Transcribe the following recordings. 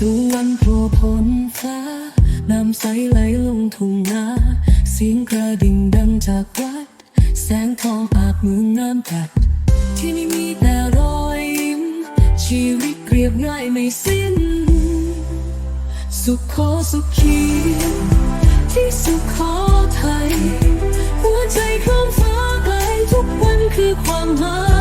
ตูวันโผล่พ้นฟ้า น้ำใสไหลลงทุ่งนาเสียงกระดิ่งดังจากวัด แสงทองอาบเมืองน้ำตัด ที่นี่มีแต่รอยยิ้ม ชีวิตเรียบง่ายไม่สิ้น สุขโขสุขี ที่สุขขอไทย หัวใจข้ามฟ้าไกลทุกวันคือความหมาย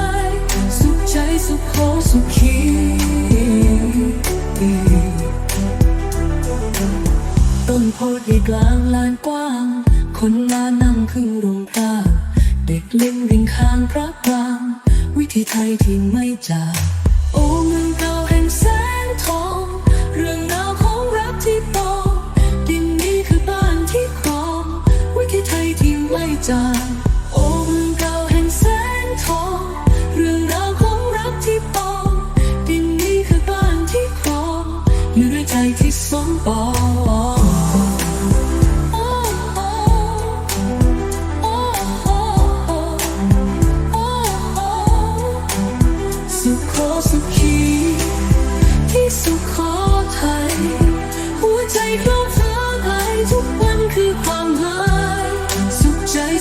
ต้นโพธิ์กลางลานกว้าง คนมานั่งพึ่งลงกลาเด็กเล่นริงข้างพระปราง วิธีไทยที่ไม่จางโอ้เมืองเก่าแห่งแสงทอง เรื่องราวของรักที่ตองดินนี้คือบ้านที่ครอง วิธีไทยที่ไม่จาง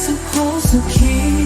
Supposed to keep.